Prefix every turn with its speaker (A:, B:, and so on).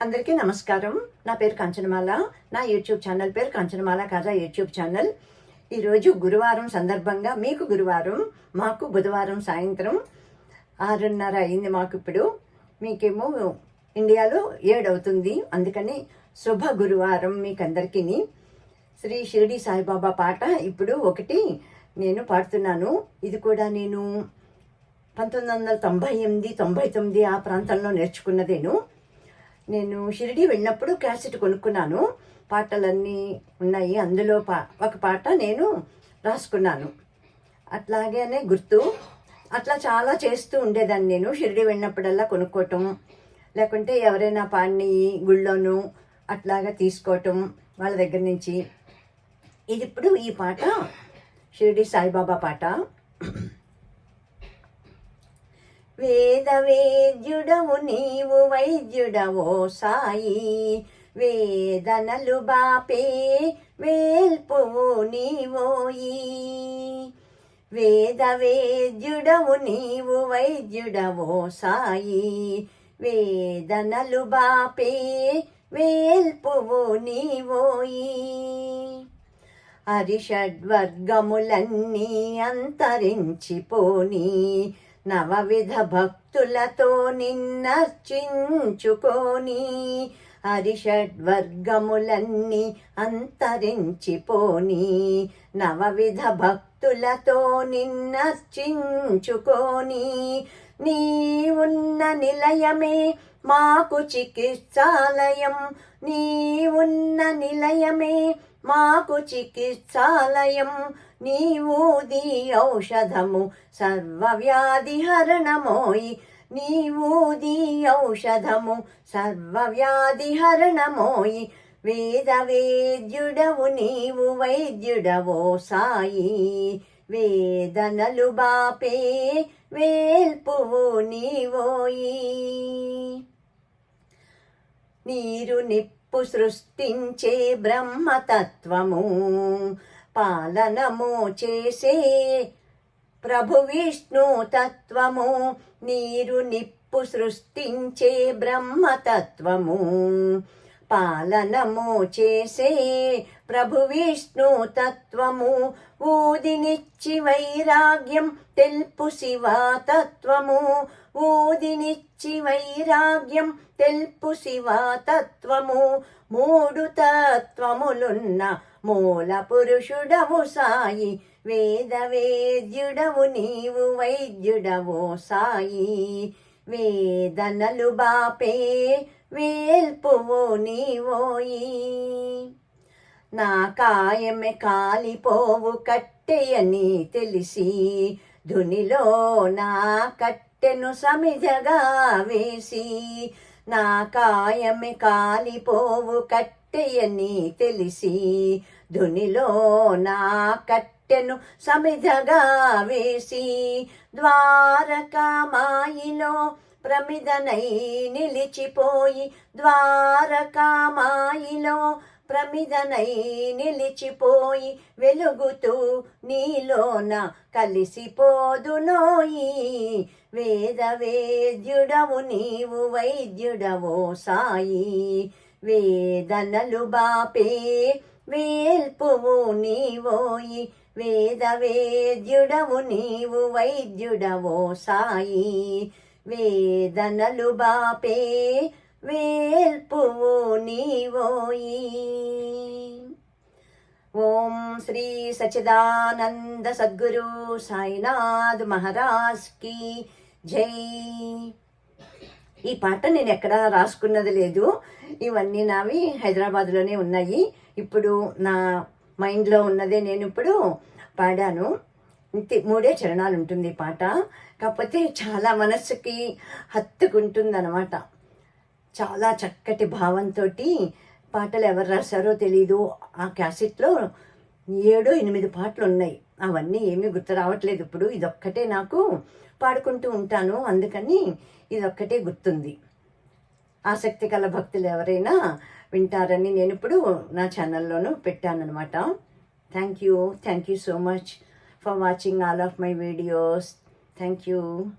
A: అందరికీ నమస్కారం. నా పేరు కంచనమాల. నా యూట్యూబ్ ఛానల్ పేరు కంచనమాల కాజా యూట్యూబ్ ఛానల్. ఈరోజు గురువారం సందర్భంగా మీకు గురువారం మాకు బుధవారం సాయంత్రం ఆరున్నర అయింది మాకు ఇప్పుడు. మీకేమో ఇండియాలో ఏడవుతుంది. అందుకని శుభ గురువారం మీకందరికీ. శ్రీ షిరిడి సాయిబాబా పాట ఇప్పుడు ఒకటి నేను పాడుతున్నాను. ఇది కూడా నేను పంతొమ్మిది వందల తొంభై ఎనిమిది తొంభై తొమ్మిది ఆ ప్రాంతంలో నేర్చుకున్నదేను. నేను షిరిడి వెళ్ళినప్పుడు క్యాసెట్ కొనుక్కున్నాను. పాటలన్నీ ఉన్నాయి. అందులో పా ఒక పాట నేను రాసుకున్నాను. అట్లాగే గుర్తు. అట్లా చాలా చేస్తూ ఉండేదాన్ని నేను షిరిడి వెళ్ళినప్పుడల్లా కొనుక్కోవటం. లేకుంటే ఎవరైనా పాడిని గుళ్ళోను అట్లాగా తీసుకోవటం వాళ్ళ దగ్గర నుంచి. ఇది ఇప్పుడు ఈ పాట షిరిడి సాయిబాబా పాట. వేద వేద్యుడవు నీవు వైద్యుడవో సాయి. వేదనలు బాపే వేల్పువు నీవోయి వేద వేద్యుడవు నీవు వైద్యుడవో సాయి. వేదనలు బాపే వేల్పువు నీవోయి అరిషడ్వర్గములన్నీ అంతరించిపోని. నవవిధ భక్తులతో నిన్నర్చించుకొని హరిషడ్వర్గములన్నీ అంతరించిపోని. నవవిధ భక్తులతో నిన్నర్చించుకొని నీ ఉన్న నిలయమే మాకు చికిత్సాలయం. నీ ఉన్న నిలయమే మాకు చికిత్సాలయం. నీవూది ఔషధము సర్వవ్యాధి హరణమోయి. నీవూది ఔషధము సర్వవ్యాధి హరణమోయి. వేద వేద్యుడవు నీవు వైద్యుడవో సాయి. వేదనలు బాపే వేల్పువు నీవోయి. నీరు నిప్ప సృష్టించే బ్రహ్మతత్వము. పాలనము చేసే ప్రభు విష్ణు తత్వము. నీరు నిప్పు సృష్టించే బ్రహ్మతత్వము. పాలనము చేసే ప్రభు విష్ణు తత్వము. ఊదినిచ్చి వైరాగ్యం తెల్పు శివ తత్వము. ఊదినిచ్చి వైరాగ్యం తెల్పు శివ తత్వము. మూడు తత్వములున్న మూల పురుషుడవు సాయి. వేద వేద్యుడవు నీవు వైద్యుడవు సాయి. వేదనలు బాపే వేల్పువు నీవోయి. నా కాయమే కాలిపోవు కట్టెయని తెలిసి ధునిలో నా కట్టెను సమిధగా వేసి నా కాయమే కాలిపోవు కట్టెయని తెలిసి ధునిలో నా కట్టెను సమిధగా వేసి ద్వారకామాయిలో ప్రమిదనై నిలిచిపోయి ద్వారకామాయిలో ప్రమిదనై నిలిచిపోయి వెలుగుతూ నీలోన కలిసిపోదునోయి వేద వేద్యుడవు నీవు వైద్యుడవో సాయి. వేదనలు బాపే వేల్పువు నీవోయి. వేద వేద్యుడవు నీవు వైద్యుడవో సాయి. వేదనలు బాపే వేల్పువు నీవోయి ఓం శ్రీ సచిదానంద సద్గురు సాయినాథ్ మహారాజ్కి జై. ఈ పాట నేను ఎక్కడా రాసుకున్నది లేదు. ఇవన్నీ నావి హైదరాబాద్లోనే ఉన్నాయి. ఇప్పుడు నా మైండ్లో ఉన్నదే నేను ఇప్పుడు పాడాను. మూడే చరణాలు ఉంటుంది పాట. కాకపోతే చాలా మనస్సుకి హత్తుకుంటుందన్నమాట. చాలా చక్కటి భావంతో పాటలు ఎవరు రాశారో తెలీదు. ఆ క్యాసెట్లో ఏడో ఎనిమిది పాటలు ఉన్నాయి అవన్నీ ఏమీ గుర్తు రావట్లేదు. ఇప్పుడు ఇదొక్కటే నాకు పాడుకుంటూ ఉంటాను. అందుకని ఇదొక్కటే గుర్తుంది. ఆసక్తి గల భక్తులు ఎవరైనా వింటారని నేను ఇప్పుడు నా ఛానల్లోనూ పెట్టానన్నమాట. Thank you. Thank you so much. for watching all of my videos. Thank you.